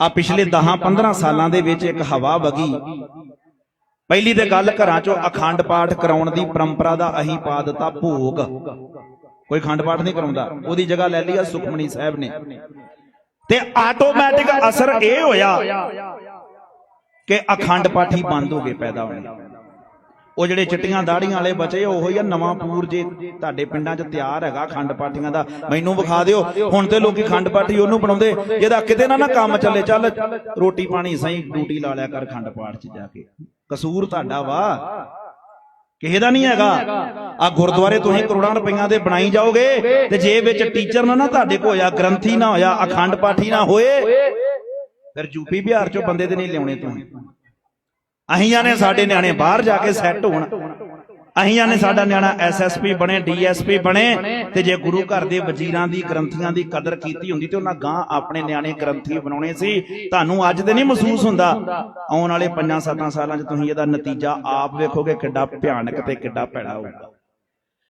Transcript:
ਆ ਪਿਛਲੇ 10-15 ਸਾਲਾਂ ਦੇ ਵਿੱਚ ਇੱਕ ਹਵਾ ਵਗੀ। ਪਹਿਲੀ ਤੇ ਗੱਲ ਘਰਾਂ ਚੋਂ ਅਖੰਡ ਪਾਠ ਕਰਾਉਣ ਦੀ ਪਰੰਪਰਾ ਦਾ ਅਹੀਂ ਪਾ ਦਿੱਤਾ ਭੋਗ। ਕੋਈ ਖੰਡ ਪਾਠ ਨਹੀਂ ਕਰਾਉਂਦਾ। ਉਹਦੀ ਜਗ੍ਹਾ ਲੈ ਲਈ ਆ ਸੁਖਮਣੀ ਸਾਹਿਬ ਨੇ। ਤੇ ਆਟੋਮੈਟਿਕ ਅਸਰ ਇਹ ਹੋਇਆ ਕਿ ਅਖੰਡ ਪਾਠੀ ਬੰਦ ਹੋ ਗਏ ਪੈਦਾ ਹੋਣੇ ਉਹ ਜਿਹੜੇ ਚਿੱਟੀਆਂ ਦਾੜੀਆਂ ਵਾਲੇ ਬਚੇ ਉਹ ਹੀ ਆ ਨਵਾਂ ਪੂਰ ਜੇ ਤੁਹਾਡੇ ਪਿੰਡਾਂ 'ਚ ਤਿਆਰ ਹੈਗਾ ਖੰਡ ਪਾਠੀਆਂ ਦਾ। ਮੈਨੂੰ ਵਿਖਾ ਦਿਓ, ਹੁਣ ਤੇ ਲੋਕੀ ਖੰਡ ਪਾਠੀ ਉਹਨੂੰ ਬਣਾਉਂਦੇ। ਜਿਹਦਾ ਕਿਤੇ ਨਾ ਨਾ ਕੰਮ ਚੱਲੇ, ਚੱਲ ਰੋਟੀ ਪਾਣੀ ਸਹੀ ਡਿਊਟੀ ਲਾ ਲਿਆ ਕਰ ਖੰਡ ਪਾਠ 'ਚ ਜਾ ਕੇ। ਕਸੂਰ ਤੁਹਾਡਾ ਵਾ। ਕਿਸੇ ਦਾ ਨਹੀਂ ਹੈਗਾ। ਆ ਗੁਰਦੁਆਰੇ ਤੁਸੀਂ ਕਰੋੜਾਂ ਰੁਪਈਆਂ ਦੇ ਬਣਾਈ ਜਾਓਗੇ ਤੇ ਜੇ ਵਿੱਚ ਟੀਚਰ ਨਾ ਨਾ ਤੁਹਾਡੇ ਕੋ ਹੋਇਆ, ਗ੍ਰੰਥੀ ਨਾ ਹੋਇਆ, ਅਖੰਡ ਪਾਠੀ ਨਾ ਹੋਏ, ਫਿਰ ਯੂਪੀ ਬਿਹਾਰ ਚੋਂ ਬੰਦੇ ਤੇ ਨਹੀਂ ਲਿਆਉਣੇ ਤੁਸੀਂ। ਅਹੀਆਂ ਨੇ ਸਾਡੇ ਨਿਆਣੇ ਬਾਹਰ ਜਾ ਕੇ ਸੈੱਟ ਹੋਣ। ਅਹੀਆਂ ਨੇ ਸਾਡਾ ਨਿਆਣਾ ਐਸਐਸਪੀ ਬਣੇ ਡੀਐਸਪੀ ਬਣੇ ਤੇ ਜੇ ਗੁਰੂ ਘਰ ਦੇ ਵਜ਼ੀਰਾਂ ਦੀ ਗ੍ਰੰਥੀਆਂ ਦੀ ਕਦਰ ਕੀਤੀ ਹੁੰਦੀ ਤੇ ਉਹਨਾਂ ਗਾਂ ਆਪਣੇ ਨਿਆਣੇ ਗ੍ਰੰਥੀ ਬਣਾਉਣੇ ਸੀ। ਤੁਹਾਨੂੰ ਅੱਜ ਤੇ ਨਹੀਂ ਮਹਿਸੂਸ ਹੁੰਦਾ। ਆਉਣ ਵਾਲੇ 5-7 ਸਾਲਾਂ 'ਚ ਤੁਸੀਂ ਇਹਦਾ ਨਤੀਜਾ ਆਪ ਵੇਖੋਗੇ ਕਿੱਡਾ ਭਿਆਨਕ ਤੇ ਕਿੱਡਾ ਭੈੜਾ ਹੋਊਗਾ।